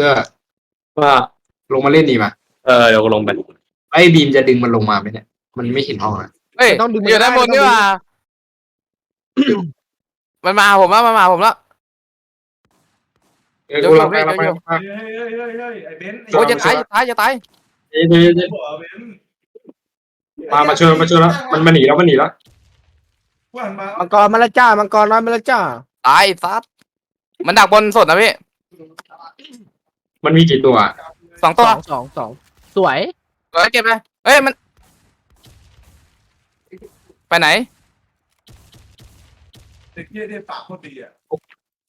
ก็ว่าลงมาเล่นดีมาเออเดี๋ยวกูลงไปไอ้บีมจะดึงมันลงมาไหมเนี่ย มันไม่เห็นห้องนะเฮ้ยต้องดึงมันอยู่ด้านบนได้ นี่หว่า มันมาหาผมแล้วมันมาหาผมแล้ว เออกูรับไปรับไปรับไปเฮ้ยเฮ้ยเฮ้ยเฮ้ยไอ้เบนซ์จโอ้อยดจะตายจะตายจะตายเดี๋ยวเดี๋ยวเดี๋ยวหัวเบนซ์มามาช่วยมาช่วยแล้วมันมาหนีแล้วมันหนีแล้วว่าหันมามังกรมาแล้วจ้ามังกรน้อยมาแล้วจ้าตายซัดมันดักบนสดนะพี่ มันมีกี่ตัวสองสตัวองสองสองสวย ร้อยเก็บไปเอ้ยมัน ไปไหน เด็กเหี้ยเนี่ยปากโคตรดีอะ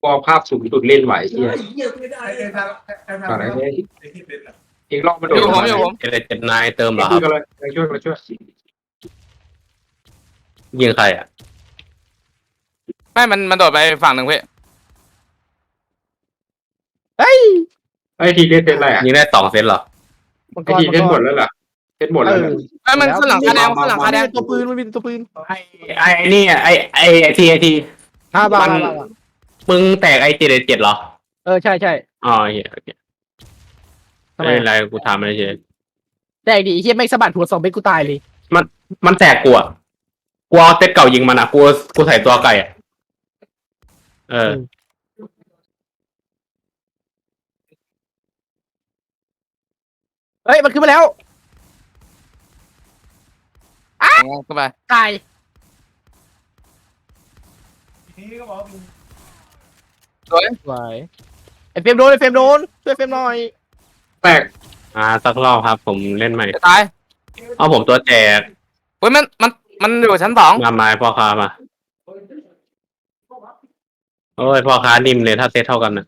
พอภาพสูงสุดเล่นไหวเฮียไอ้เหี้ยไม่ได้ไอ้ทางไอ้ทางอะไรเนี่ยไอ้ที่เบนซ์อะอีกรอบมันโดอดยู่ผมอยู่ผม เจ็ดเจ็ดนายเติมเหรอคช่รัวยบกันเลยช่วยกันช่วยยิงใครอะไม่ มัน มันโดดไปฝั่งหนึ่งพี่เฮ้ย ไอ้ทีเล่นเซตอะไรอะยิงได้สองเซตเหรอมังกไอ้รทีมังเล่นกหมดรแล้วเหรอเล่นหมดแล้วเหรอไอ้ยมันขึ้นหลังคาแดงขึ้นหลังคาแดงตัวปืนมันมีตัวปืนไอไอนี่ไอไอไอทีไอที ห้าบาทมัน ห้าบาทมึงแตกไอเจ็ดเจ็ดเหรอเออใช่ใช่อ๋อโอเคโอเคทำไมไม่เป็นไรกูถามไม่เฉยแต่ดิไอ้เฮียแม่งสะบัดหัวสองเป็นกูตายเลยมันแตกกูอะกูเอาเซตเก่ายิงมันอะกูกูใส่ตัวไก่อะเออ เฮ้ย มันขึ้นมาแล้วขึ้นไปตายทีนี้ก็บอกว่ามึงสวยไอ้เฟรมโดนไอ้เฟรมโดนช่วยเฟรมหน่อยแตกอ่าสักรอบครับผมเล่นใหม่ จะตายเอาผมตัวแจกเฮ้ยมันมันมันอยู่ชั้นสองมาไม้พ่อค้ามาโอ้ยพ่อค้านิ่มเลยถ้าเซตเท่ากันนะ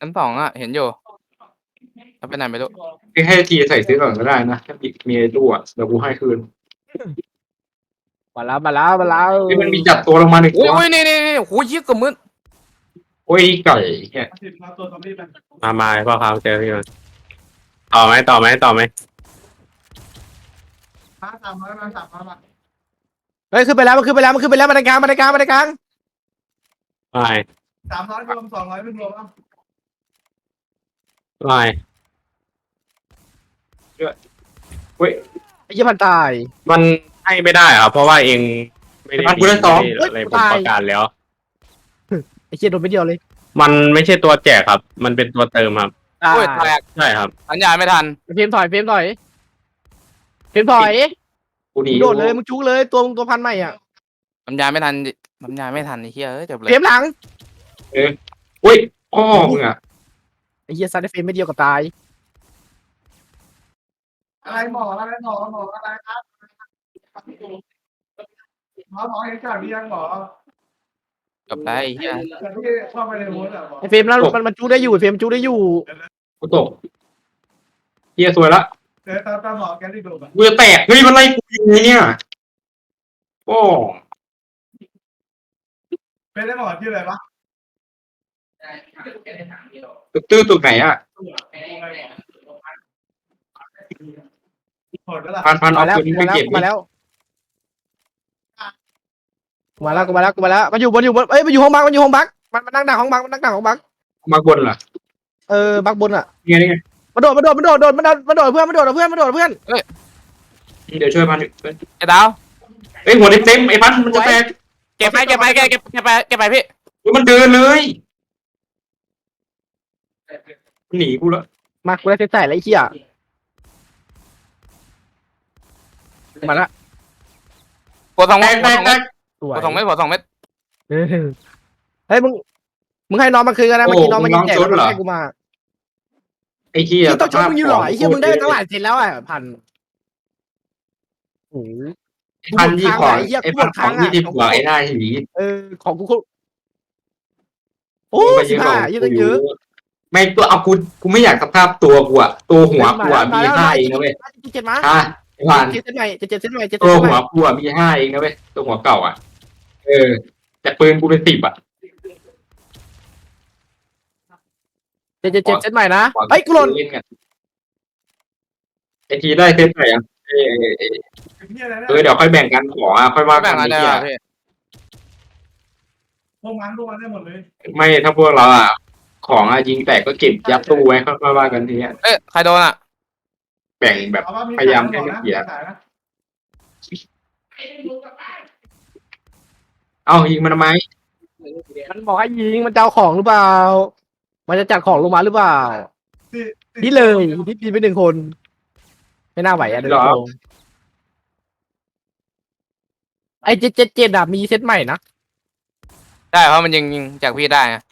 ชั้นสองอะ เห็นอยู่เอาไปไหนไม่รู้ให้ทีใส่ซื้อก่อนก็ได้นะถ้ามีไอ้ตู้อะเดี๋ยวกูให้คืนมาแล้วมาแล้วมาแล้วนี่มันมีจับตัวลงมาหนึ่งอุ้ยตัวอุ้ยนี่นี่นี่โอ้ยยี่กระมึนโอ้ยไก่เนี่ยมาสิบมาตัวซอมบี้มันมาไม้พ่อค้าเจอพี่มันต่อไหมต่อไหมต่อไหมมาสามร้อยมาสามร้อยมาเฮ้ยขึ้นไปแล้วมันขึ้นไปแล้วมันขึ้นไปแล้วมันในกลางมันในกลางมันในกลางไม่สามร้อยรวมสองร้อยไม่รวมอะ ไม่ไอ้เหี้ยมันตาย มันให้ไม่ได้ครับเพราะว่าเองไม่ได้มันกูได้สองไม่ได้อะไรผมประกาศแล้ว ไอ้เหี้ยโดนไปเดียวเลยมันไม่ใช่ตัวแจกครับ มันเป็นตัวเติมครับตายโอ้ยแตกใช่ครับ สัญญาณไม่ทันเฟรมถอยเฟรมถอยเฟรมถอยกูหนีมึงโดดเลยมึงจุกเลยตัวมึงตัวพันใหม่อะสัญญาณไม่ทันสัญญาณไม่ทันไอ้เหี้ยเอ้ยจบเลยเฟรมหลัง อุ้ยพ่อมึงอะ ไอ้เหี้ยซัดได้เฟรมไม่เดียวกับตาย อะไรหมออะไรหมอหมออะไรครับหมอหมอเห็นข่าวหรือยังหมอจบแล้วไอ้เหี้ยแต่ที่เข้าไปในโพสต์อะหมอไอ้เฟรมนั้นมันมันจุกได้อยู่ไอ้เฟรมจุกได้อยู่ กูตกเฮียสวยละเดี๋ยวตามตามหมอแกที่ดูอะกูจะแตกเฮ้ยมันไล่กูยังไงเนี่ยโอ้เป็นได้หมอชื่ออะไรวะ ตึกตื้อตึกไหนอะโหดแล้วล่ะพันพันเอามาแล้วปืนไปมาแล้วเก็บมาแล้ว มาแล้วกูมาแล้วกูมาแล้วมันอยู่บนอยู่บนเอ้ยมันอยู่ห้องบักมันอยู่ห้องบักมันมันนั่งดักห้องบักมันนั่งดักห้องบักมาบนเหรอเออบักบนอะนี่ไงนี่ไงมาโดดมาโดดมาโดดโดดมาโดดมาโดดเพื่อนมาโดดเพื่อนมาโดดเพื่อนเดี๋ยวช่วยพันอยู่ไอ้ดาวเอ้ยหัวเต็มๆไอ้พันมันจะแตกเก็บไปเก็บไปเก็บเก็บเก็บไปเก็บไปพี่เฮ้ยมันเดินเลยมัน หนีกูแล้วมากูได้เซตใส่แล้วไอ้เหี้ยมาละกดสองแตเม็ดกกแตดกสองแตเม็ดกกดสองเม็ดกดสองเม็ดเออเฮ้ยมึงมึงให้น้องมาคืนกันนะโอ้เมื่อกี้น้องมันยิงแจกมึงน้องชดเหรอให้กูมาไอ้เหี้ยที่ต้องชดมึงอยู่หรอไอ้เหี้ยมึงได้ตั้งหลายเซตแล้วอะพันโอ้โหไอ้พันยี่ของไอ้เหี้ยไอ้พันกูหมดขทาองงอะยี่สิบกว่าไอ้หน้าหีเออของกูเขาโอ้สิบห้าเยอะตั้งเยอะ ไม่ตัวเอากูกูไม่อยากสภาพตัวกูอะตัวหัวกูอะมีห้าเองนะเว้ยเจ็ดมาอะไอ้พันเจ็ดเซตใหม่เจ็ดเจ็ดเซตใหม่เจ็ดตัเซวตใหหัวม่กูอะมีห้าเองนะเว้ยตัวหัวเก่าอะเออ แต่ปืนกูเป็นสิบอะเจ็ดเจ็ดเจ็ดเซตใหม่นะเฮ้ยกูหล่นเล่นกันไอทีได้เซตไหนอะเออเออเออเป็นที่อะไรนะเออเดี๋ยวค่อยแบ่งกันของอะค่อยว่ากัแบ่นงกันไอ้ได้เหี้ยพี่โหวกมันพวกมันได้หมดเลย ไม่ถ้าพวกเราอะ ของอะยิงแตกก็เก็บยัดตู้ไว้ค่อยๆว่ากันทีเนี้ยเอ้ยใครโดนอะแบ่งแบบเอาว่ามีพยายามขบอกนะให้เกียรติขายนะเอ้ายิงมันทำไมมันบอกให้ยิงมันจะเอาของหรือเปล่า มันจะจัดของลงมาหรือเปล่าที่ที่นี่เลยนี่ปีนไปหนึ่งคน ไม่น่าไหวอะเดินโกงไอ้เจ็ดเจ็ดเจ็ดอะมีเซตใหม่นะ ได้เพราะมันยิงยิงจากพี่ได้อะ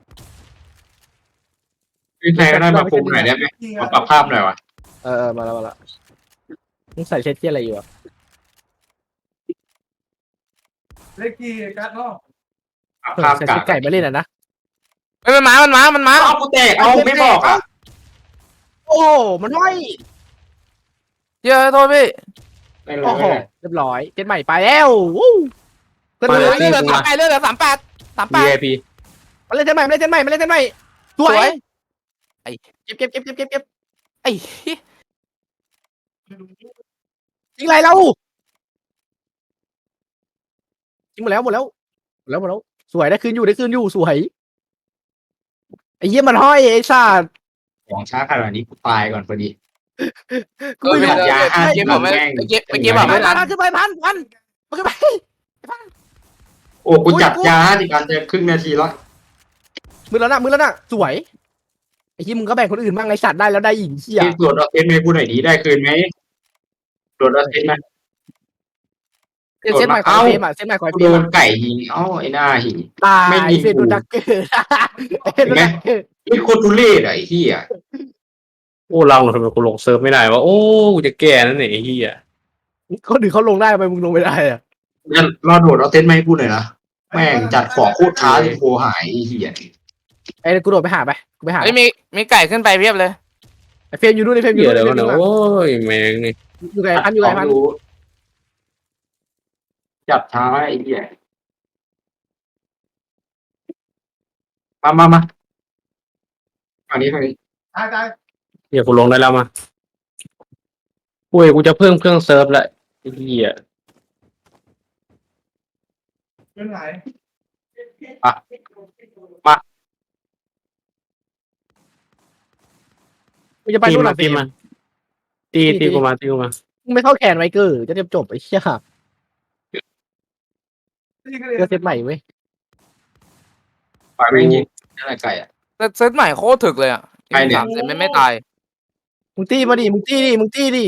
พี่แทนก็ได้มาปรุงหน่อยได้ไหมที่มาปรับภาพหน่อยวะเออเออมาแล้วมาแล้วมึงใส่เซตที่อะไรอยู่อะเลขกี่กัดเนาะปรับภาพใส่กาเซตไก่มาเล่นอะนะเอ้ยมันมา มันมา มันมา เอากูแตกเอาไม่บอกอะโอ้มันห้อยเยอะโทษพี่ไม่รู้โอ้โหไม่รู้เรียบร้อยเซตใหม่ไปแล้ววู้เพื่อนเลืเลอยดเหลือสามแปดเลือดเหลือสามแปดสามแปด VIP มาเล่นเซตใหม่มาเล่นเซตใหม่มาเล่นเซตใหม่สวส วยยเก็บเก็บเก็บเก็บเก็บเก็บไอ้ยิงไรเรายิงหมดแล้วหมดแล้วหมดแล้วหมดแล้ว สวยได้คืนอยู่ได้คืนอยู่สวยไอ้เยี่ยมันห้อยไอ้สัตว์ของช้าขนาดนี้กูตายก่อนพอดีกูไม่รู้เออยาห้าเมื่อกี้ผมไม่แม่งเมื่อกี้เมื่อกี้บอกพัไม่นทันพันขึ้นไปพันพันมันขึ้นไปโอ้กูจัดยาที่การจะครึ่งนาทีแล้วมือแล้วนะมือแล้วนะสวย ไอ้ที่มึงก็แบ่งคนอื่นบ้างไอ้สัตว์ได้แล้วได้อีกเชี่ยที่ตรวจเอาเซนไหมกูหน่อยดีได้คืนไหมตรวจเอาเซนไหมเส้นใหม่ของเอ้าเฟรมอะเส้นใหม่ของไอ้กูเฟรโดมนอะไก่ยิงเอ้าไอ้หน้าหิง ตายไม่ยิงเฟรมกูโดนดักเกอร์เฟรมโดนดักเกอร์นี่โคตรทุเรศอะไอ้เหี้ยโอ้เราทำไมกูลงเซิร์ฟไม่ได้วะโอ้กูจะแก้นั่นเองไอ้เหี้ยคนอื่นเขาลงได้ทำไมมึงลงไม่ได้อะงั้นรอโดดเอาเซนไหมาให้กูหน่อยนะแม่งจัดของโคตรช้าที่โคหายไอ้เหี้ยไอ้กูโดดไปหาไปกู ไปหาเฮ้ยมีมีไก่ขึ้นไปเพียบเลย ไอ้เฟรมอยู่นู่นไอ้เฟรมอเหี้ยู่ยนู่นอะไรไอ้เฟรวะมอยู่นู่นเนี่ยโอ้ยแม่งนี่อยู่ไงพันอยู่ไงพันรู้จัดช้าไอ้เหี้ยมามามาอันนี้อันนี้ตายตายเหี้ยกูลงได้แล้วมาอุ้ยกูจะเพิ่มเครื่องเซิร์ฟละไอ้เหี้ยเป็นไหน กูจะไปตีนู่นมาอะเฟรตีมมาตีตีกูมาตีกูมา มึงไม่เข้าแขนไวเกอร์จะเรียบจบไอ้เชี่ยที่ก็เลยเลือกเซตใหม่เว้ยปล่อยแม่งยิงนั่นแหละไก่อะ แต่เซตใหม่โคตรถึกเลยอะใครเนี่ย สามเซตไม่ไม่ตาย มึงตีมาดิมึงตีดิมึงตีดิ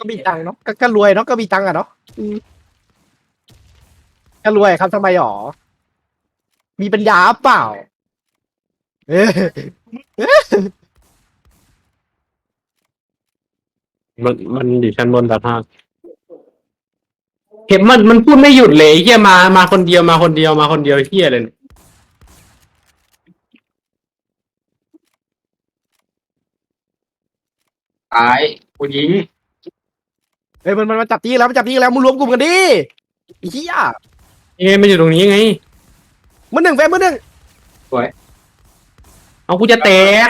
ก็มีตังค์เนาะก็ก็รวยเนาะก็มีตังค์อะเนาะอืมก็รวยครับทำไมหรอ มีปัญญาเปล่า เออมันมันอยู่ชั้นบนสภาพเห็นมันมันพูดไม่หยุดเลยไอ้เหี้ยมามาคนเดียวมาคนเดียวมาคนเดียวเหี้ยเลยตายกูยิงเฮ้ยมันมันมาจับตีแล้วมันจับตีแล้วมึงรวมกลุ่มกันดิไอ้เหี้ยเอ๊ะมันอยู่ตรงนี้ไง มือหนึ่งแฟนมือหนึ่งเอากูจะแตก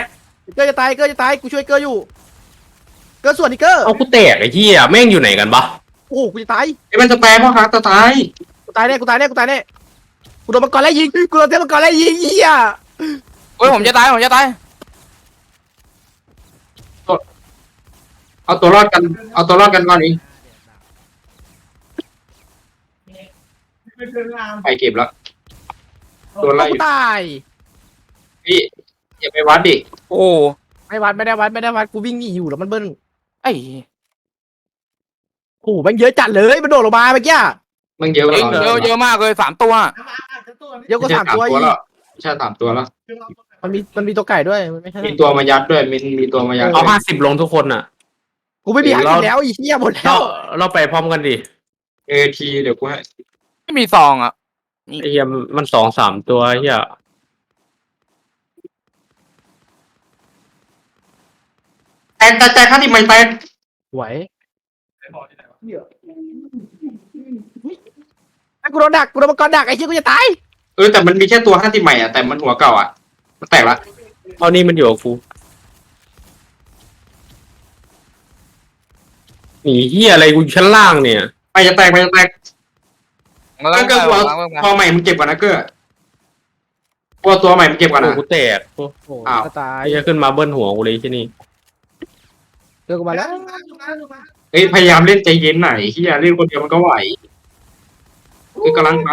เกอร์จะตายเกอร์จะตายกูช่วยเกอร์อยู่ เกอร์ส่วนอีกเกอร์เอากูแตกไอ้เหี้ยแม่งอยู่ไหนกันปะโอ้โหกูจะตายไอ้มันจะแปลพ่อค้าตัวตาย กูตายแน่กูตายแน่กูตายแน่กูโดนมังกรไล่ยิงกูโดนเทพมังกรไล่ยิงเหี้ยเฮ้ยผมจะตายผมจะตายเอาตัวรอดกัน เอาตัวรอดกันก่อนนี้เป็นเป็นงามไปเก็บแล้ว ตัวไล่อกูยู่ตาย พี่อย่าไปวัดดิโอ้ไม่วัดไม่ได้วัดไม่ได้วัดกูวิ่งหนีอยู่แล้วมันเบิ้ลไอ้โอ้โหมันเยอะจัดเลยมันโดดลงมาเมื่อกี้มันเยอะกว่าเยอะเราเยอะเยอะมากเลยสามตัวเยอะกว่าไม่ใช่สามตัวอีกแล้วไม่ใช่สามตัวแล้วมันมีมันมีตัวไก่ด้วยมันไม่ใช่มีตัวมายัดด้วยมีมีตัวมายัดเอาด้วยห้าสิบลงทุกคนอะกูไม่มีเดี๋ให้ยวเราแล้วอีเหี้ยหมดแล้เราวเราไปพร้อมกันดิเอทีเดี๋ยวกูให้ไม่มีซองอะ ไอ้เหี้ยมันสองสามตัวไอ้เหี้ยแตกแตกแตกข้าที่ไม่แตกไหวไอ้กูโดนดักกูโดนมังกรดักไอ้เหี้ยกูจะตายเออแต่มันมีแค่ตัวห้าที่ใหม่อะแต่มันหัวเก่าอะมันแตกละเอานี่มันอยู่กับกูหนีเฮียอะไรกูอยู่ชั้นล่างเนี่ย ไปจะแตกไปจะแตก เราต้นั่อนงก็ไปกลัววางเพิ่มกันตัวใหม่มึงเก็บก่อนนะเกอร์กลัวตัวใหม่มึงเก็บก่อนโอ้นะกูแตกโอ้โอ้อ้าว ก็ตายไอ้เหี้ยขึ้นมาเบิ้ลหัวกูเลยที่นี่เจอกูมาแล้วเฮ้ยพยายามเล่นใจเย็นหน่อยเฮียเล่นคนเดียวมันก็ไหวคือกำลังไป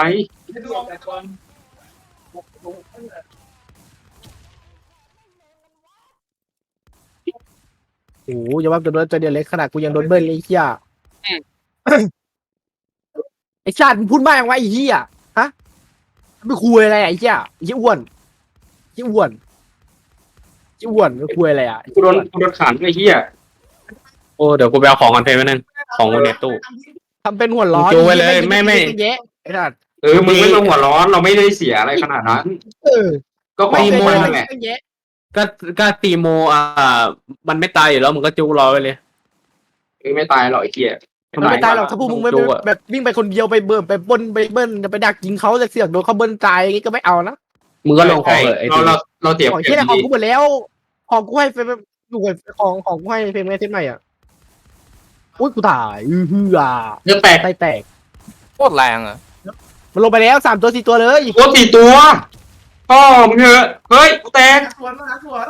โอ้โหอย่าว่าจะโดนตัวเดียวเล็กขนาดกูยังโดนเบิ้ลเลยไอ้เหี้ย ไอ้ชาติมึงพูดมากยังวะไอ้เหี้ยฮะไม่คุยอะไรอะไอ้เหี้ยไอ้เหี้ยอ้วนไอ้เหี้ยอ้วนไอ้เหี้ยอ้วนไม่คุยอะไรอะไอ้กูเหี้ยโดนอ้วนกูโดนขันไอ้เฮียโอ้เดี๋ยวกูไปเอาของกันเพลงไว้นึงของบนเน็ตตู้ ทำเป็นหัวร้อนมึงจูไว้เลยไม่ไม่แยะไอ้สัตว์เออมึงไม่ต้องหัวร้อนเราไม่ได้เสียอะไรขนาดนั้น เออก็ขอไม่งโม้มันไม่นั่นแหละไม่แยะก็ก็ตีโมอ่า มันไม่ตายอยู่แล้วมึงก็จูรอไว้เลย เออไม่ตายหรอกไอ้เฮีย มันไม่ตายหรอกถ้าพวกมึงไม่จูอะแบบวิ่งไปคนเดียวไปเบิ่มไปบนไปเบิ้ลจะไปดักยิงเขาจะเสือกโดนเขาเบิ้ลตายอย่างงี้ก็ไม่เอานะมึงก็ลงของเลยไอ้เราทีเราเราเตรียมของเก็ที่ไหนบของดีกูหมดแล้วของกูให้เฟรมอยู่กับของของกูให้เฟรมไงเซตใหม่อะอุ้ยกูตายอือฮืออะเนื้อแตกไตแตกโคตรแรงอะมันลงไปแล้วสามตัวสี่ตัวเลยตัวสี่ตัวพ่อมึงเหอะเฮ้ยกูแตกสวนมาสวน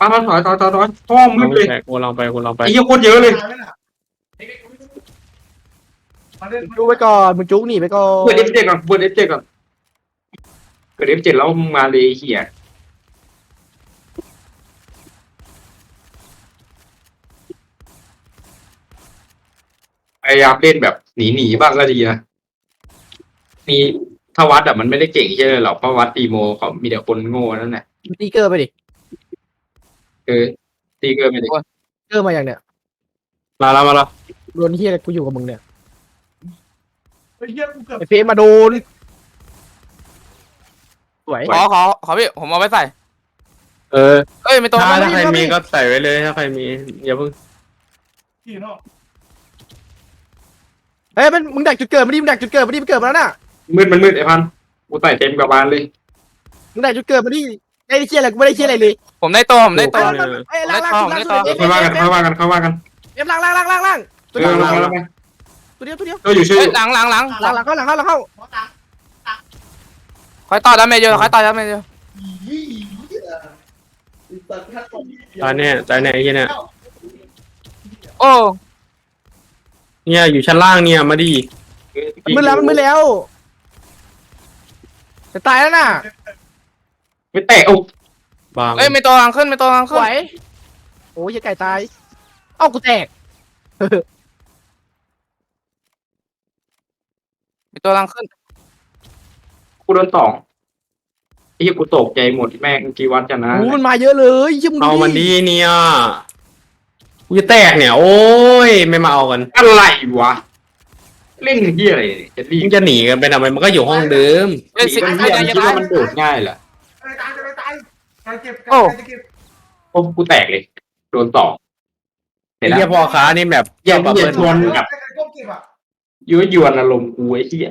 ปามาถอยถอยถอยถอยพ่อมึงเลยแตกกูลองไปกูลองไปไอ้เหี้ยโคตรเยอะเลยมาเล่นจุกไปก่อนมึงจุกหนีไปก่อนเปิดเอฟเจ็ดก่อนเปิดเอฟเจ็ดก่อนเปิดเอฟเจ็ดแล้วมึงมาเลยไอ้เหี้ยพยายามเล่นแบบหนีหนีๆบ้างก็ดีนะมีถ้าวัดอะมันไม่ได้เก่งใช่ไหมหรอกเพราะวัดตีโมเขามีแต่คนโง่นั่นแหละตีเกอร์ไปดิ คือตีเกินไปดิเกอร์มาอย่างเนี้ยมาแล้วมาแล้วโดนที่อะไรกูอยู่กับมึงเนี่ยไอ้เหี้ยกูเกือบไอเฟรมมาโดนสวยขอขอขอพี่ผมเอาไปใส่ เออเอ้ยไม่ตรงถ้าไม่ถ้าใครไม่มีไม่ก็ใส่ไว้เลยถ้าใครมีอย่าเพิ่งขี่เนาะเฮ้ยมันมึงดักจุดเกิดมาดิมึงดักจุดเกิดมาดิมันเกิดมาแล้วน่ะมืดมันมืดไอ้พันกูใส่เต็มกระบาลเลยมึงดักจุดเกิดมาดิ ไอ้เชี่ยอะไรกูไม่ได้เชี่ยอะไรเลยผมได้ตัวผมได้ตัวเอ้ยล่างล่างล่างสุดเลยค่อยว่ากันค่อยว่ากันค่อยว่ากันเอ็มล่างล่างล่างล่างล่างเอตัวอเดียวลงมาแล้วไหมตัวเดียวตัวเดียวเราอยู่ชื่อเอ้ยหลังหลังหลังหลังหลังเข้าหลังเข้าหลังเข้าคอยต่อดาเมจเยอะคอยต่อดาเมจเยอะตายแน่ตายแน่ไอ้เหี้ยเนี่ยโอ้เนี่ยอยู่ชั้นล่างเนี่ยมาดิมันมือแล้วมันมือแล้วจะตายแล้วน่ะ ไม่แตกโอ้บางเอ้ยไม่ตัวหลังขึ้นไม่ตัวหลังสขึ้นวยโอ้ยไก่ตาย เอ้ากูแตกไม่ตัวหลังขึ้นกูโดนต่องไอ้เหี้ยกูตกใจหมดแม่งกี่วัดจะนะ โอ้มันมาเยอะเลยยิ่งเอามันดีเนี่ยกูจะแตกเนี่ย โอ้ยไม่มาเอากันอะไรวะ เล่นเหี้ยอะไรเนี่ยจะรีมึบงจะหนีกันไปทำไมมันก็อยู่ห้องเดิมเอ้ยสิมันไม่เหี้ยได้มันยังคิดไงว่ามันโดดง่ายเหรอ ใครเก็บใคโอ้รจะเก็บโอ้กูแตกเลย โดนต่อเห็ไอ้นแล้เหี้ยวพ่อค้านี่แบบอย่าแบบอย่าชวนใครก้มเก็บอะยั่วยวนอารมณ์กูไอ้เหี้ย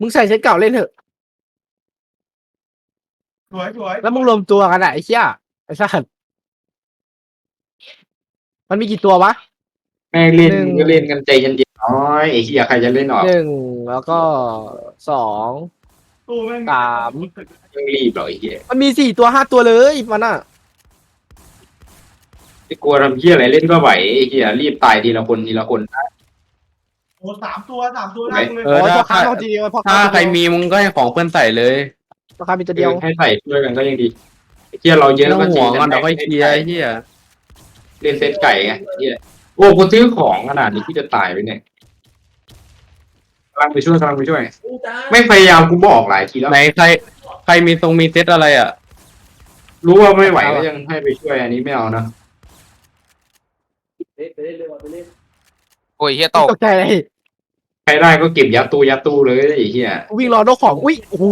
มึงใส่เซตเก่าเล่นเถอะ สวยสวยแล้วมึงรวมตัวกันอะไอ้เชี่ยไอ้สัสมันมีกี่ตัววะแม่งเล่นหนึ่งก็เล่นกันใจเย็นๆน้อยไอ้เหี้ยใครจะเล่นออกหนึ่งแล้วก็สอง ตู้แม่งสาม ยังรีบหรอกไอ้เหี้ยมันมีสี่ตัวห้าตัวเลยมันอะไอ้กลัวทำเหี้ยอะไรเล่นก็ไหวไอ้เหี้ยรีบตายทีละคนทีละคนโอ้สามตัวสามตัวได้เลยเอโอ้อยพ่อถ้าค้าเอาทีเดียวพ่อค้าถ้าใครมีมึงก็ให้ของเพื่อนใส่เลยพ่อค้ามีตัวเดียว ให้ใส่ช่วยกันก็ยังดีไอ้เหี้ยเราเยไม่อะต้องก็จริห่วงงกันเดี๋ยวค่อยเคลียร์ไอ้เหี้ยเล่นเซตไก่ไงไอ้เหี้ยโอ้กูซื้อของขนาดนี้กูจะตายไปเนี่ย กำลังไปช่วยกำลังไปช่วย ไม่พยายามกูบอกหลายทีแล้ว ไหนใครใครมีตรงมีเซตอะไรอะ รู้ว่าไม่ไหวก็ยังให้ไปช่วยอันนี้ไม่เอานะโอ้ยเฮียตกตกใจเลยใครได้ก็เก็บยัดตู้ยัดตู้เลยไอ้เหี้ยวิ่งรอโดนของอุ้ยโอ้โห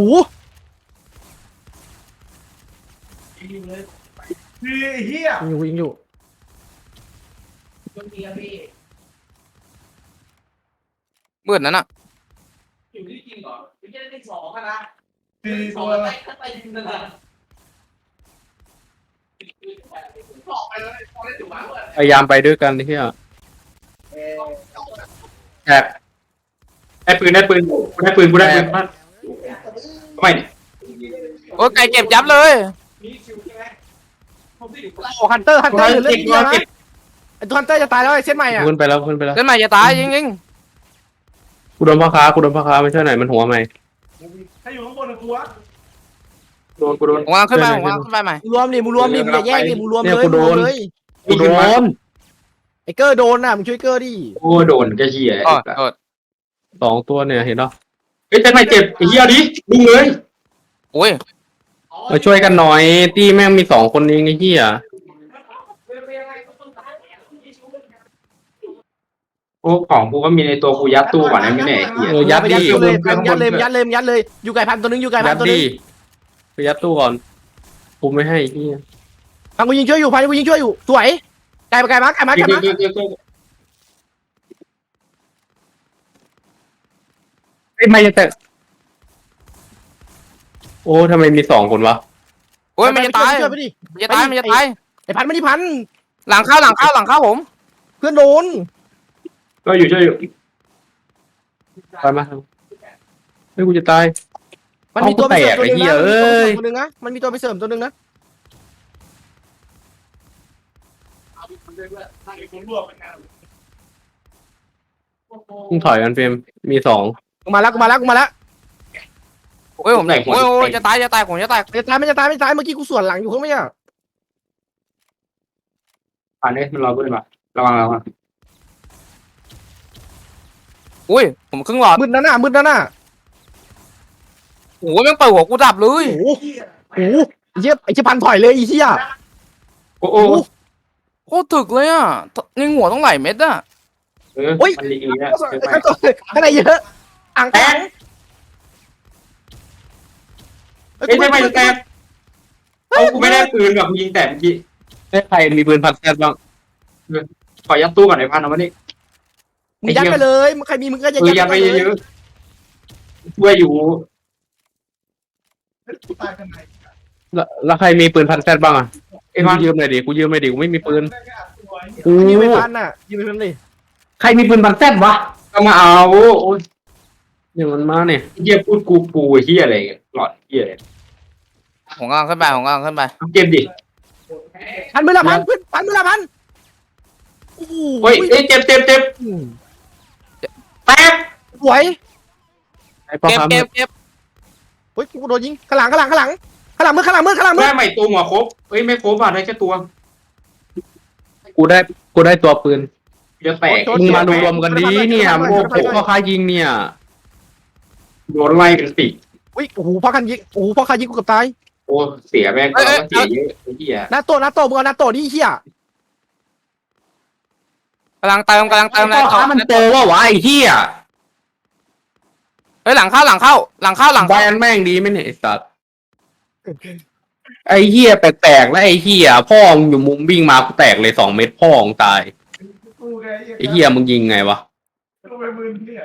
คือไอ้เหี้ยวิ่งอยู่วิ่งอยู่มืดนั่น น่ะสี่ตัวพยายามไปด้วยกันที่อะแอบได้ปืนได้ปืนกูได้ปืนกูได้ปืนไม่โอ้ยไก่เก็บยับเลยโอ้ฮันเตอร์ฮันเตอร์เหลือเก็เลือบดเดียวนะเก็บไอ้ตัวฮันเตอร์จะตายแล้วไอ้เส้นใหม่อะขึ้นไปแล้วขึ้นไปแล้วเล่นใหม่จะตายยิงยิง กูโดนพ่อค้ากูโดนพ่อค้าไม่ใช่ไหนมันหัวไหมถ้าอยู่ข้างบนนะกูวะโดนกูโดนผมกำลังขึ้นไปผมกำลังขึ้นไปใหม่มึงรวมดิมึงรวมดิมึงอย่าแยกดิมึงรวมเนี่ยเลยกูมึงโดรวมนเลยกูโดนไอ้เกอร์โดนน่ะมึงช่วยเกอร์ดิโอ้โดนก็เหี้ยอ๋อโทษสองตัวเนี่ยเห็นเนาะเฮ้ยแต่ไม่เจ็บไอ้เหี้ยดิดูเลยโอ้ยมาช่วยกันหน่อยตี้แม่งมีสองคนเองไอ้เหี้ย โอ้ของกูก็มีในตัวกูยัดตู้ก่อนนะไม่แน่ไอ้เหี้ย เออยัดไปดิ ยัดเลยข้างบนยัดเลยยัดเลยยัดเลยอยู่ไก่พันตัวนึงอยู่ไก่พัยันดตัวนึดิงไปยัดตู้ก่อนกูไม่ให้ไอ้เหี้ยพันกูยิงช่วยอยู่พันกูยิงช่วยอยู่สวยไก่ไปไก่มาไก่มาไก่มาเดี๋ยวเดี๋ยวเดี๋ยวเดี๋ยวไอ้ยไม่จะแต่โอ้ทำไมมีสองคนวะโอ้ยมันจะตายช่วยไปดิมันจะตายมันจะตายไอ้พันไม่ได้พันหลังเข้าหลังเข้าหลังเข้าผมเพื่อนโดน ก็อยู่ช่วยอยู่ไปมาเฮ้ยกูจะตาย มันมีตัวไปเสริมตัวนึงเอากูแตกไอ้เหี้นะยเอ้ยมันมีตัวไปเสริมตัวนึงนะมันมีตัวไปเสริมตัวนึงนะกูรวบไปงานมึงถอยกันเฟรมมีสอง กูมาแล้วกูมาแล้วกูมาแล้วโอ้ยผมโอ้ยโอ้ยจะตายจะตายผมจะตายจะตายไม่จะตายไม่จะตายเมื่อกี้กูสวนหลังอยู่เขาไม่อะผ่านนี้มันรอเพื่อนมาระวังระวัง อุ้ยผมครึ่งหลอดมืดนั่นน่ะมืดนั่นน่ะโอ้ยแม่งเปิดหัวกูดับเลยโอ้โหโอ้โหไอ้เหี้ยไอ้เชี่ยพันถอยเลยไอ้เชี่ยโอ้โอ้โคตรถึกเลยอะยิงหัวต้องไหลเม็ดอะเออมันลีกลีนะเจอไปข้างตัวข้างในเยอะ อ่างแตกเฮ้ยไม่ไม่แตกเอากูไม่ได้ปืนแบบกูยิงแต่เมื่อกี้ ได้ใครมีปืนพัดแซดบ้าง ขอยัดตู้ก่อนไอ้พันเอามานี่ มึงยัดไปเลยมึงใครมีมึงก็จะเออยัดไปเยอะๆช่วยอยู่กูตายกันไหนแล้วแล้วใครมีปืนพัดแซดบ้างอะไอ้กูพันยืมหน่อยดิกูยืมหน่อยดิกูไม่มีปืนได้แค่อัดตัวไอ้เหี้ยกูยิงไปพันน่ะยิงไปพันเลยใครมีปืนพัดแซดวะก็มาเอาโอ้ยอย่างมันมาเนี่ยเฮียพูดกูกูเฮียอะไรหลอดเฮียอะไรผมกำลังขึ้นไปผมกำลังขึ้นไปเอาเกมดิพันมือละพันพันพันมือละพันโอ้โหเฮ้ยเอ้ยเจ็บเจ็บเจ็บ แตกสวยไอ้พ่อเก็บค้าเก็บเก็บเฮ้ยกูโดนยิงข้างหลังข้างหลังข้างหลังข้างหลังมือข้างหลังมือข้างหลังมือแม่ใหม่ตัวหัวครบเฮ้ยไม่ครบอะได้แค่ตัวกูได้กูได้ตัวปืนจะแตกมึงมารวมกันดีเนี่ยโอ้โหพ่อค้ายิงเนี่ย โดนไล่เป็นปีกอุ้ยโอ้โหพ่อคันยิงโอ้โหพ่อคันยิงกูเกับตายโอ้เสียแม่งก็เสียเยอะไอ้เฮียหน้าโตหน้าโตมึงเอาหน้าโตดิเฮีย กำลังเติมกำลังเติมพ่อค้ามันโตว่าวะไอ้เหี้ยเฮ้ยหลังเข้าหลังเข้า หลังเข้าหลังแบเข้านแม่งดีไหมเนี่ยไอ้สัตว์ไอ้เหี้ยแปลกๆแล้วไอ้เหี้ยพ่อมึงอยู่มุมวิ่งมากูแตกเลยสองเม็ดพ่อมึงตายกูไงไอ้เหี้ยมึงยิงไงวะกูไปมือเนี่ย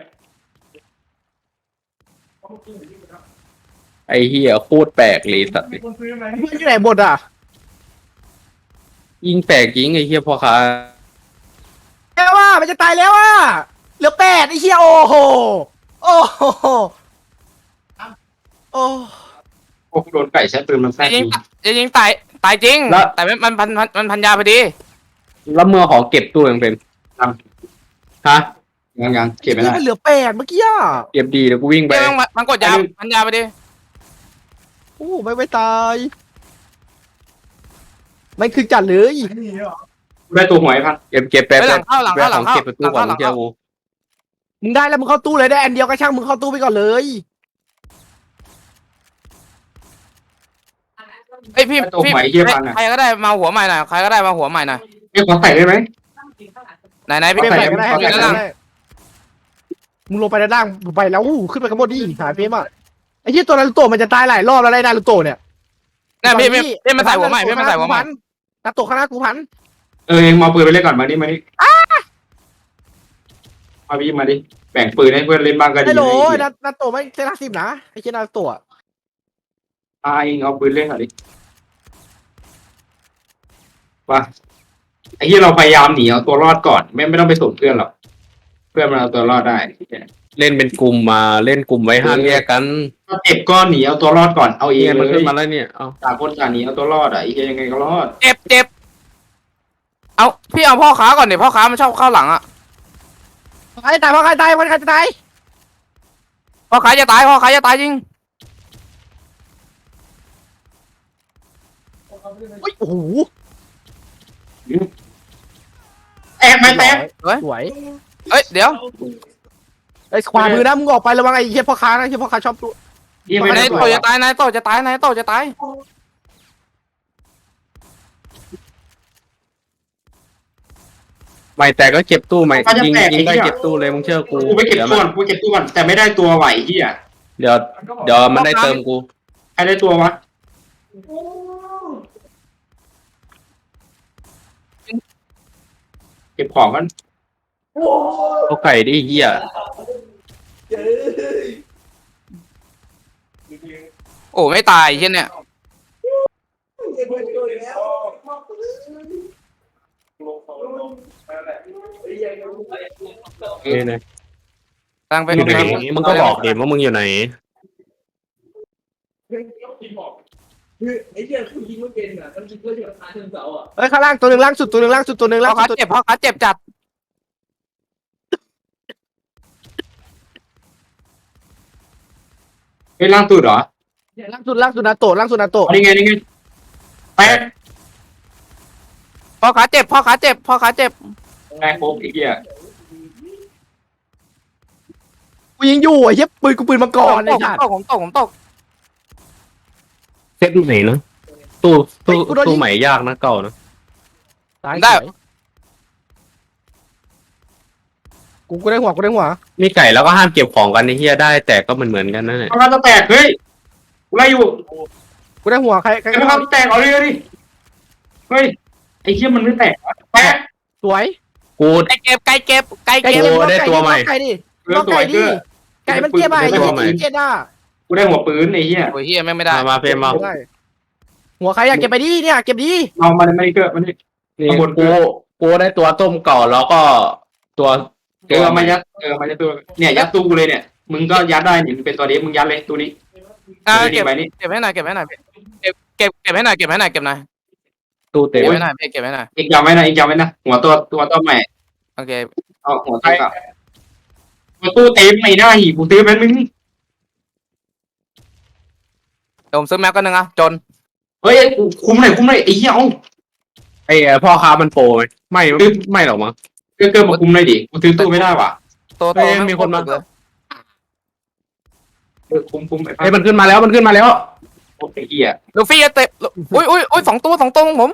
ไอ้เหี้ยโคตรแปลกเลยสัตว์มีคนซื้อไหมเพื่อนอยู่ไหนหมดอะ ยิงแปลกจริงไอ้เหี้ยพ่อค้า แล้วว่ามันจะตายแล้วว่าเหลือแปดไอ้เฮียโอ้โหโอ้โหโอ้โอ้โดนไก่ใช้ปืนมันแทรจะกยิงยิงจะยิงตายตายจริงแต่ไม่มันพันมันพันยาพอดี แล้วเมื่อขอเก็บตัวยังเป็นฮะยังยังเก็บไม่นี่ได้ มันเหลือแปดเมื่อกี้อะเก็บดีเดี๋ยวกูวิ่งไปเดี๋ยวมันมันกดยาพันยาพอดีโอ้ไม่ไม่ตายมันคือจัดเลย นี่เหรอ ได้ตัวหวยพันเก็บเก็บแปเฮ้ยหแปลังเข้าหลังแปเข้าหลัของงเข้าเก็บไปหลัตู้งก่อนเข้าหลังเชื่อเข้ากูมึงได้แล้วมึงเข้าตู้เลยได้อันเดียวก็ช่างมึงเข้าตู้ไปก่อนเลยเฮ้ยพี่พี่ใครก็ได้มาหัวใหม่หน่อยใครก็ได้มาหัวใหม่หน่อยเอ้ยขอใส่ได้ไหมไหนไหนพี่ไม่พี่ใส่ก็ได้ไม่ให้ใส่ก็ได้มึงลงไปด้านล่างไปแล้วอู้ขึ้นไปข้างบนดิหาเฟมอะไอ้ที่ตัวนารูโตะมันจะตายหลายรอบแล้วได้นารูโตะเนี่ยนี่พี่พี่พี่มาใส่หัวใหม่พี่มาใส่หัวใหม่นาโตะข้างหน้ากูพัน เออมาปืนไปเล่นก่อนมาดิมาดิมาพี่มาดิแบ่งปืนให้เพื่อนเล่นบ้างก็ดีไอ้โหลนะนานาโตะไม่ใช่นาสิบนะไอ้เช่นารูโตะอ่าเองเอาปืนเล่นหน่อยดิว่าไอ้ที่เราพยายามหนีเอาตัวรอดก่อน ไม่ไม่ต้องไปส่งเพื่อนหรอกเพื่อนมันเอาตัวรอดได้เล่นเป็นกลุ่มมาเล่นกลุ่มไว้ห้ามแยกกันถ้าเจ็บก็หนีเอาตัวรอดก่อนเอาเองเนี่ยเลมันขึ้นยมาแล้วเนี่ยเอาต่างคนต่างหนีเอาตัวรอดอะไอ้เหี้ยยังไงก็รอด เจ็บเจ็บ เอาพี่เอาพ่อค้าก่อนเดี๋ยวพ่อค้ามันชอบเข้าหลังอะใครตายเพราะใครตายเพราะใครจะตายพ่อค้าจะตายพ่อค้าจะตายจริงอุ๊ยโอ้โหแตกไหมแตกสวยเอ้ยเดี๋ยวไอ้ยขวามือนะมึงออกไประวังไอ้เหี้ยพ่อค้านะไอ้เหี้ยพ่อค้าชอบตัวยี่ไม่นายได้โตจะตายนายโตจะตายนายโตจะตาย ไม่แต่ก็เก็บตู้ใหม่ยิงยิงได้เก็บตู้เลยมึงเชื่อกูกูไปเก็บเดี๋ยวตัวมันก่อนกูเก็บตัวก่อนแต่ไม่ได้ตัวไหวเหี้ยเดี๋ยวเดี๋ยวมันได้เติมกู ใครได้ตัววะเก็บของกันเขาไก่ดิเหี้ยโอ้ไม่ตายเช่นเนี่ย นี่นะตั้งไปอยู่ไหนตั้งไปมึงก็บอกดิว่ามึงอยู่ไหนไอ้เหี้ยคือยิงไม่เป็นอะมันยิงเพื่อที่จะพาเชิงเสาอะเอ้ยข้างล่างตัวหนึ่งล่างสุดตัวหนึ่งล่างสุดตัวหนึ่งพ่ล่าองค้าสุดตัวเจ็บพ่อค้าเจ็บจัดเฮ้ยล่างตูดเหรอล่างสุดล่างสุดนาโตะล่างสุดนาโตะอ๋อนี่ไงนี่ไงแตกพ่ อค้าเจ็บพ่อค้าเจ็บพ่อค้าเจ็บแตกโป๊กไอ้เหี้ยกูยิงอยู่ไอ้เหี้ยปืนกูปืนมาก่อนตไอ้กสัตว์ตกผมตกผมตกเซตไหนนะตู้ตู้ตู้ใหม่ยากนะเก่านะตายสวยกูกูได้หัวกูได้หัวมีไก่แล้วก็ห้ามเก็บของกันในเฮียได้แต่ก็เหมือนเหมือนกันนั่นแหละกำลังจะแตกเฮ้ยกูไล่อยู่กูได้หัวใครใครไอ้พวกมันแตกเอาเลยเอาดิเฮ้ยไอ้เหี้ยมันไม่แตกวะแตกสวยกู ไก่เก็บไก่เก็บไก่ไก่เก็บเก็บ โอ้ได้ตัวใหม่ ไก่ดิเออล็อกสวไก่ยดิเกอร์ไก่มันเก็บอะไอ้ได้เหี้ตัวใหม่ยเก็บอะกูได้หัวปืนไอ้เหี้ยโอ้ยเฮียไม่ไม่ได้ มามาเฟรมมาได้หัวใครอยากเก็บไปดิเนี่ยเก็บดิเอามันไม่ได้เกิดมันนี่นี่ข้างบนกูกูได้ตัวต้มก่อนแล้วก็ตัวเออมายัดเออมายัดตัวเนี่ยยัดตู้กูเลยเนี่ยมึงก็ยัดได้นี่มึงเป็นตัวนี้มึงยัดเลยตู้นี้อ่าตัวนี้เก็บ ไปนี่เก็บให้หน่อยเก็บให้หน่อยเก็บเก็บเก็บให้หน่อยเก็บให้หน่อยเก็บหน่อย ตู้เต็เก็มบให้หน่อยพี่เก็บให้หน่อยอีกยาวไว้นะอีกยาวไว้นะหัวตัวตัวตัวใหม่โอเคเอาหัวตู้กับหัวตู้เต็มไม่ได้กูซื้อไปมึงเดี๋ยวผมซื้อแม็กก็นึงอะจนเฮ้ยกูคุ้มหน่อยคุ้มหน่อยไอ้เหี้ยเอาไอ้พ่อค้ามันโปรไหมไม่ไม่หรอกมั้งเกินเกินมาคุ้มหน่อยดิกูซื้อตู้ไม่ได้ว่ะโตเฮ้โตยมีคนมาเลยเออคุ้มคุ้มไอ้ไอ้ยมันขึ้นมาแล้วมันขึ้นมาแล้ว พวกไอ้เหี้ยลูฟี่จะเตะอุ้ยอุ้ยอุ้ยสองตัวสองตัวของผม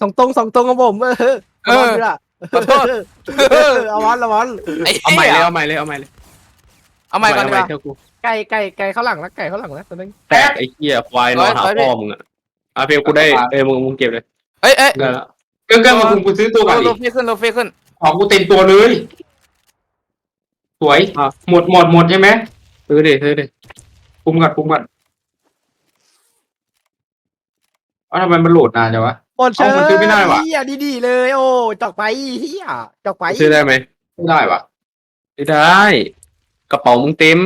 สองตรงสองตรงของผมเออเออเอาวันขอโทษ เออเอาวันเอาวันไอ้เอาใหม่เหี้เลยยเอาใหม่เลยเอาใหม่เลยเอาใหม่ก่อนดีกว่าเชื่อกูไก่ไก่ไก่ข้างหลังนะไก่ข้างหลังนะตัวนึงแตกไอ้เหี้ยควายนอนหาพ่อมึงอะอะเฟรมกูได้เอ้ยมึงมึงเก็บเลยเอ้ยเอ้ยได้แล้วเกินเกินมาคุ้มกูซื้อตัวก่อนดิลูฟี่ขึ้นลูฟี่ขึ้น ของกูเต็มตัวเลย สวยหมดหมดหมดใช่ไหมซื้อดิซื้อดิคุ้มก่อนคุ้มก่อน เอ้าทำไมมันโหลดนานจังวะ หมดเชิเอ้ามันซื้อไม่ได้ว่ะ เฮียดีๆเลย โอ้จอกไปเฮียจอกไปซื้อได้ไหมไม่ได้ว่ะซื้อได้ กระเป๋ามึงเต็ม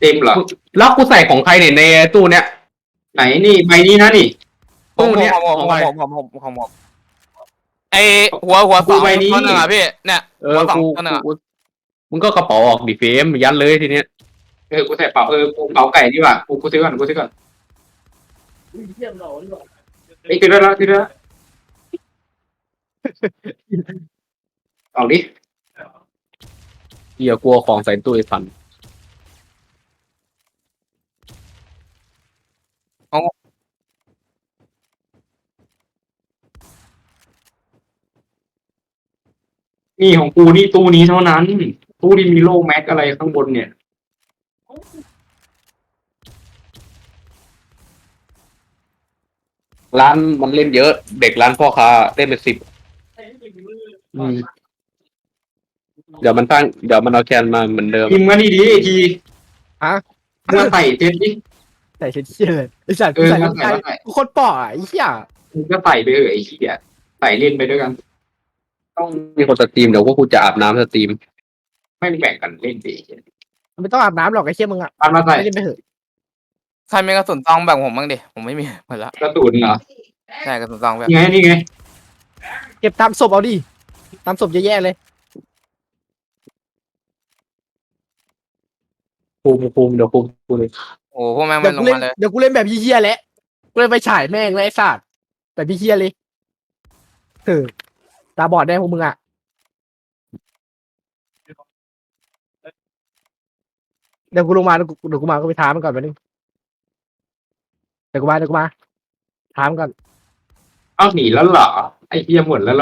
เต็มเหรอ แล้วกูใส่ของใครเนี่ยในตู้เนี้ย ไหนนี่ใบนี้นะนี่ผมตู้ผมเนี้ยผมของผมใครผมผมผมผมผมไอหัวหัวสองตัวหนึ่งอะพี่เนี่ยเออหัวสองกูตัวหนึ่งอะกูมึงก็กระเป๋าออกดิเฟรมยัดเลยทีเนี้ย เออกูใส่เป๋าเออกูเป๋าไก่ดีกว่ากูกูซื้อก่อนกูซื้อก่อน ไอ้ยซื้อได้แล้วซื้อได้แล้วเอาดิเหี้ยกลัวของใส่ตู้ไอ้ฟันนี่ของกูนี่ตู้นี้เท่านั้น ตู้ที่มีโล่แม็กอะไรข้างบนเนี่ย ร้านมันเล่นเยอะ เด็กร้านพ่อค้าเล่นเป็นสิบเดี๋ยวมันตั้งเดี๋ยวมันเอาแคนมาเหมือนเดิมพิมพ์มานี่ดิไอทีฮะ เมื่อใส่เซตดิ ใส่เชี่ยเลยไอ้สัตว์เอกูอใส่มาน้ำใส่ใจมาใส่ กูโคตรป่อไอ้เหี้ยมึงก็ใส่ไปเถอะไอ้เหี้ยใส่เล่นไปด้วยกัน ต้องมีคนสตรีมเดี๋ยวพวกกูจะอาบน้ำสตรีม ไม่แบ่งกันเล่นดีไม่ต้องอาบน้ำหรอกไอ้เชี่ยมึงอะตามมาใส่ ไม่เล่นไปเถอะ ใครมีกระสุนซองแบ่งผมบ้างดิ ผมไม่มีหมดละกระตุนเหรอใช่กระสุนซองแบบนี่ไงนี่ไงเก็บตามศพเอาดิตามศพแย่ๆเลยภูมิภูมิเดี๋ยวภูมิภูมิเลยโอ้พวกแม่งเดี๋มัยวนลกูงเล่นมาเลย เดี๋ยวกูเล่นแบบเฮี้ยๆแหละกูเล่นไปฉายแม่งเลยไอ้สัตว์แบบเฮี้ยๆเลยเออตาบอดแน่พวกมึงอะเดี๋ยวกูลงมาเดี๋ยวกูเดี๋ยวกูมาก็ไปท้ามันก่อนไปบนึง เดี๋ยวกูมาเดี๋ยวกูมาถามก่อนเอาหนีแล้วเหรอไอ้เหี้ยหมดแล้วเหรอ